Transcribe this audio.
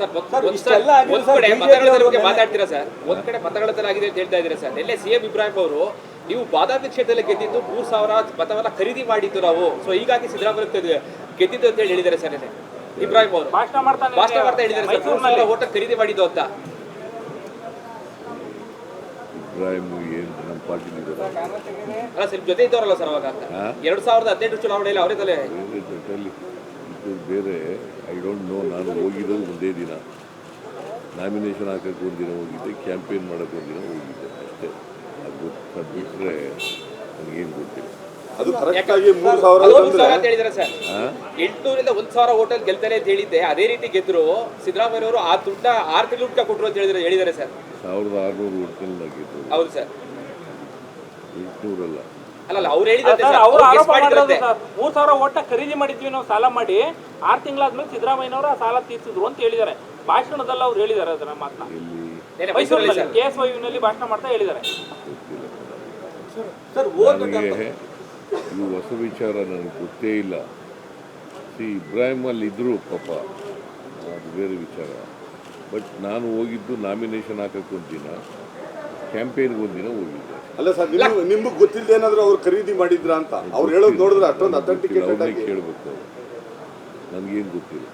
Sir ಒಂದ್- ಕಡೆ BJP ಮತಗಳ ಬಗ್ಗೆ ಮಾತಾಡ್ತೀರಾ ಸರ್? ಒಂದ್ ಕಡೆ ಮತಗಳ ತರ ಆಗಿದೆ ಅಂತ ಹೇಳ್ತಾ ಇದ್ದೀರಾ ಸರ್? ಎಲ್ಲೇ ಸಿಎಂ ಇಬ್ರಾಹಿಂ ಅವರು ನೀವು ಬಾದಾಮಿ ಕ್ಷೇತ್ರದಲ್ಲಿ ಗೆದ್ದಿದ್ದು ಮೂರ್ ಸಾವಿರ ಮತವನ್ನ ಖರೀದಿ ಮಾಡಿದ್ದು ನಾವು. ಸೊ ಹೀಗಾಗಿ ಸಿದ್ದರಾಮಯ್ಯ ಗೆದ್ದಿದ್ದು ಅಂತ ಹೇಳಿ ಹೇಳಿದ್ದಾರೆ ಸರ್ ನಿನ್ನೆ. ಇಬ್ರಾಹಿಂ ಅವರು. ಭಾಷಣ ಮಾಡ್ತಾ ಭಾಷಣ ಮಾಡ್ತಾ ಹೇಳಿದ್ದಾರೆ ಸರ್. ಮೂರ್ ಸಾವಿರ ಓಟ ಖರೀದಿ ಮಾಡಿದ್ದು ಅಂತ. ಇಬ್ರಾಹಿಂ ಏನು ನಮ್ಮ ಪಾರ್ಟಿ ಅಲ್ಲ ಸರ್ ಜೊತೆ ಇದ್ದವರಲ್ಲ ಸರ್ ಅವಾಗ? ಎರಡ್ ಸಾವಿರದ ಹದಿನೆಂಟು ಚುನಾವಣೆಯಲ್ಲಿ ಅವರೇ ತಲೆ ಬೇರೆ ಇದು ಬೇರೆ ಐ ಡೋಂಟ್ ನೋ ನಾನು ಹೋಗಿರೋದು ಒಂದೇ ದಿನ. ನಾಮಿನೇಷನ್ ಹಾಕೋಕ್ಕೆ ಒಂದಿನ ಹೋಗಿದ್ದೆ ಕ್ಯಾಂಪೇನ್ ಮಾಡೋಕ್ಕೆ ಒಂದಿನ ಹೋಗಿದ್ದೆ ಅಷ್ಟೇ. ಅದು ಅದು ಬಿಟ್ಟರೆ ನನಗೇನು ಗೊತ್ತಿಲ್ಲ. ಅದು ಕರೆಕ್ಟ್ ಆಗಿ ಮೂರು ಸಾವಿರ ಅದು ಒಂದ್ ಅಂತ ಹೇಳಿದ್ದಾರೆ ಸರ್. ಹಾಂ ಎಂಟುನೂರಿಂದ ಒಂದ್ ಸಾವಿರ ಹೋಟೆಲ್ ಗೆಲ್ತಾರೆ ಅಂತ ಹೇಳಿದ್ದೆ. ಅದೇ ರೀತಿ ಗೆದ್ರು. ಸಿದ್ದರಾಮಯ್ಯ ಅವರು ಆ ದುಡ್ಡ ಆರು ತಿಂಗಳು ಊಟ ಕೊಟ್ಟರು ಅಂತ ಹೇಳಿದ್ರೆ ಹೇಳಿದ್ದಾರೆ ಸರ್. ಸಾವಿರದ ಆರುನೂರು ಹೋಟೆಲ್ ಆಗಿತ್ತು ಹೌದು ಸರ್. ಎಂಟುನೂರಲ್ಲ. ಅಲ್ಲಲ್ಲ ಅವ್ರು ಹೇಳಿದ್ರೆ ಅವ್ರು ಆರೋಪ. ಸರ್ ಮೂರ್ ಸಾವಿರ ಓಟ ಖರೀದಿ ಮಾಡಿದ್ವಿ ನಾವು ಸಾಲ ಮಾಡಿ ಆರ್ ತಿಂಗಳಾದ್ಮೇಲೆ ಸಿದ್ದರಾಮಯ್ಯನವರು ಆ ಸಾಲ ತೀರ್ಸಿದ್ರು ಅಂತ ಹೇಳಿದ್ದಾರೆ. ಭಾಷಣದಲ್ಲಿ ಅವ್ರು ಹೇಳಿದ್ದಾರೆ ಅದನ್ನ ಮಾತನ್ನ ಮೈಸೂರಿನಲ್ಲಿ ಸರ್. ಕೆ ಎಸ್ ವೈನಲ್ಲಿ ಭಾಷಣ ಮಾಡ್ತಾ ಹೇಳಿದ್ದಾರೆ. ಈ ಇದು ಹೊಸ ವಿಚಾರ ನನಗೆ ಗೊತ್ತೇ ಇಲ್ಲ. ಸಿ ಇಬ್ರಾಹಿಂ ಅಲ್ಲಿ ಇದ್ರು ಪಾಪ. ಅದು ಬೇರೆ ವಿಚಾರ. ಬಟ್ ನಾನು ಹೋಗಿದ್ದು ನಾಮಿನೇಷನ್ ಹಾಕಕ್ಕೆ ಒಂದಿನ. ಕ್ಯಾಂಪೇನ್ಗೆ ಒಂದಿನ ಹೋಗಿದ್ದೆ. ಅಲ್ಲ ಸರ್ ನಿಮ್ಗೆ ನಿಮ್ಗೆ ಗೊತ್ತಿಲ್ಲದೆ ಏನಾದರೂ ಅವ್ರು ಖರೀದಿ ಮಾಡಿದ್ರ ಅಂತ? ಅವ್ರು ಹೇಳೋದು ನೋಡಿದ್ರೆ ಅಷ್ಟೊಂದು ಅಥೆಂಟಿಕೇಟೆಡ್ ಅವ್ರನ್ನೇ ಆಗಿ ಕೇಳಬೇಕು ನನಗೇನು ಗೊತ್ತಿಲ್ಲ.